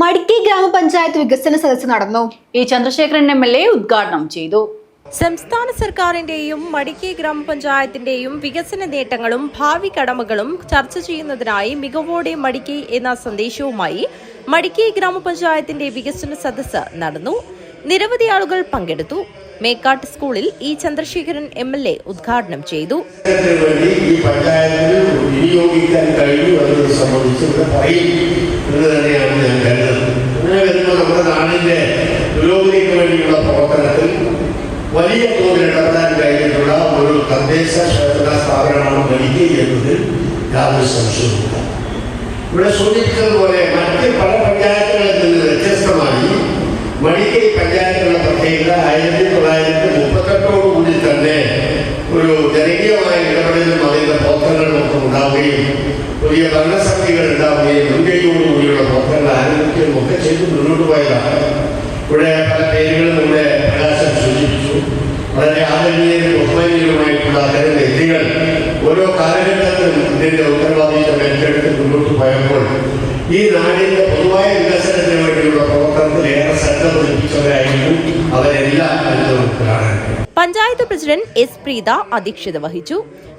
മടിക്കൈ ഗ്രാമപഞ്ചായത്ത് വികസന സദസ്സ് നടന്നു. ഈ ചന്ദ്രശേഖരൻ എം എൽ എ ഉദ്ഘാടനം ചെയ്തു. സംസ്ഥാന സർക്കാരിന്റെയും മടിക്കൈ ഗ്രാമപഞ്ചായത്തിന്റെയും വികസന നേട്ടങ്ങളും ഭാവി കടമകളും ചർച്ച ചെയ്യുന്നതിനായി മികവോടെ മടിക്കൈ എന്ന സന്ദേശവുമായി മടിക്കൈ ഗ്രാമപഞ്ചായത്തിന്റെ വികസന സദസ്സ് നടന്നു. നിരവധി ആളുകൾ പങ്കെടുത്തു. മേക്കാട്ട് സ്കൂളിൽ ഈ ചന്ദ്രശേഖരൻ എം എൽ എ ഉദ്ഘാടനം ചെയ്തു. ഈ പഞ്ചായത്തിൽ വിനിയോഗിക്കാൻ കഴിഞ്ഞു എന്നത് സംബന്ധിച്ച് ഇവിടെ പറയും. എന്ന് തന്നെയാണ് നാടിന്റെ പുരോഗതിക്ക് വേണ്ടിയുള്ള പ്രവർത്തനത്തിൽ വലിയ തോതിൽ ഇടപെടാൻ കഴിഞ്ഞിട്ടുള്ള ഒരു തദ്ദേശ സ്വയംഭരണ സ്ഥാപനമാണ് മടിക്കുക എന്നതിൽ യാതൊരു സംശയവുമില്ല. ഇവിടെ സൂചിപ്പിച്ചതുപോലെ മറ്റ് പല പഞ്ചായത്തുകളിൽ നിന്ന് വ്യത്യസ്തമായി മടിക്കൈ പഞ്ചായത്തുകളുടെ പ്രത്യേകത ആയിരത്തി തൊള്ളായിരത്തി മുപ്പത്തെട്ടോടുകൂടി തന്നെ ഒരു ജനകീയമായ ഇടപെടലും അതിന്റെ പ്രവർത്തനങ്ങളും ഒക്കെ ഉണ്ടാവുകയും പുതിയ ഭരണസമിതികൾ ഉണ്ടാവുകയും മുൻകൈയോടുകൂടിയുള്ള പ്രവർത്തനങ്ങൾ ആരംഭിക്കുകയും ഒക്കെ ചെയ്ത്. മുന്നോട്ട് പോയതാണ്. ഇവിടെ പല പേരുകളും നമ്മുടെ പ്രകാശം സൂചിപ്പിച്ചു. വളരെ ആദരണീയരും ബഹുമാനീയരുമായിട്ടുള്ള അത്തരം വ്യക്തികൾ ഓരോ കാലഘട്ടത്തിലും ഇതിന്റെ ഉത്തരവാദിത്വം ഏറ്റെടുത്ത് മുന്നോട്ട് പോയപ്പോൾ ഈ നാടിന്റെ പൊതുവായ വികസനത്തിന് വേണ്ടിയുള്ള പ്രവർത്തനത്തിൽ ഏറെ ശ്രദ്ധ പതിപ്പിച്ചവരായിരുന്നു അവരെല്ലാം പഞ്ചായത്ത് പ്രസിഡന്റ് എസ് പ്രീത അധ്യക്ഷത വഹിച്ചു.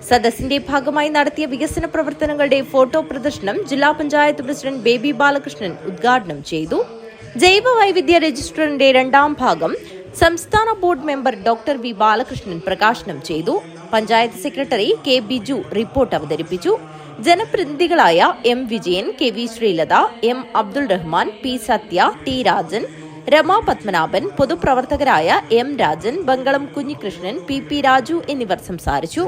സദസ്സിന്റെ ഭാഗമായി നടത്തിയ വികസന പ്രവർത്തനങ്ങളുടെ ഫോട്ടോ പ്രദർശനം ജില്ലാ പഞ്ചായത്ത് പ്രസിഡന്റ് ബേബി ബാലകൃഷ്ണൻ ഉദ്ഘാടനം ചെയ്തു. ജൈവ വൈവിധ്യ രജിസ്റ്ററിന്റെ രണ്ടാം ഭാഗം സംസ്ഥാന board member doctor V Balakrishnan പ്രകാശനം ചെയ്തു. Panchayat secretary K Biju report അവതരിപ്പിച്ചു. ജനപ്രതിനിധികളായ M Vijayan K V Sreelatha M Abdul Rahman P Sathya T Rajan Rama Padmanabhan പൊതുപ്രവർത്തകരായ M Rajan Bangalam Kunhikrishnan P P Raju എന്നിവർ സംസാരിച്ചു.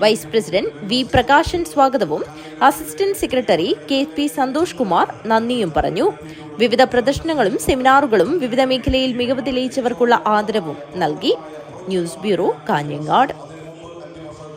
Vice president V Prakashan സ്വാഗതവും. Assistant secretary K P Santhosh Kumar നന്ദിയും പറഞ്ഞു. വിവിധ പ്രദർശനങ്ങളും സെമിനാറുകളും വിവിധ മേഖലയിൽ മികവ് തെളിയിച്ചവർക്കുള്ള ആദരവും നൽകി. News bureau Kanhangad.